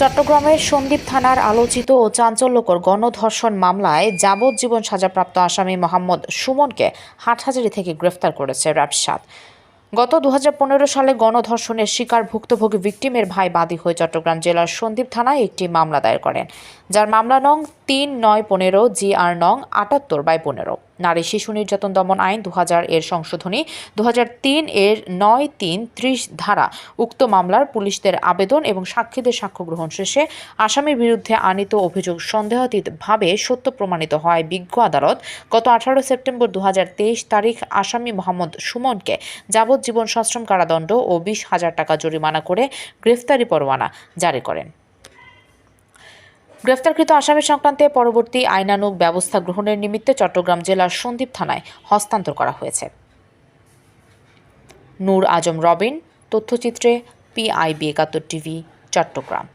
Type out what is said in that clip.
চট্টগ্রামের সন্দ্বীপ থানার আলোচিত ও চাঞ্চল্যকর গণধর্ষণ মামলায় যাবজ্জীবন সাজাপ্রাপ্ত আসামি মোহাম্মদ সুমনকে হাটহাজারি থেকে গ্রেফতার করেছে র্যাব সাত গত দু হাজার পনেরো সালে গণধর্ষণের শিকার ভুক্তভোগী ভিকটিমের ভাই বাদী হয়ে চট্টগ্রাম জেলার সন্দ্বীপ থানায় একটি মামলা দায়ের করেন। যার মামলা নং তিন নয় পনেরো, জি আর নং আটাত্তর বাই পনেরো। নারী শিশু নির্যাতন দমন আইন দু হাজার এর সংশোধনী দু হাজার তিন এর নয় তিন ত্রিশ ধারা উক্ত মামলার পুলিশদের আবেদন এবং সাক্ষীদের সাক্ষ্য গ্রহণ শেষে আসামির বিরুদ্ধে আনিত অভিযোগ সন্দেহাতীতভাবে সত্য প্রমাণিত হয়। বিজ্ঞ আদালত গত আঠারো সেপ্টেম্বর দু হাজার তেইশ তারিখ আসামি মোহাম্মদ সুমনকে যাবজ্জীবন সশ্রম কারাদণ্ড ও বিশ হাজার টাকা জরিমানা করে গ্রেফতারি পরোয়ানা জারি করেন। গ্রেফতারকৃত আসামি সংক্রান্তে পরবর্তী আইনানুগ ব্যবস্থা গ্রহণের নিমিত্তে চট্টগ্রাম জেলার সন্দীপ থানায় হস্তান্তর করা হয়েছে। নূর আজম রবিন, তথ্যচিত্রে, পিআইবি একাত্তর টিভি, চট্টগ্রাম।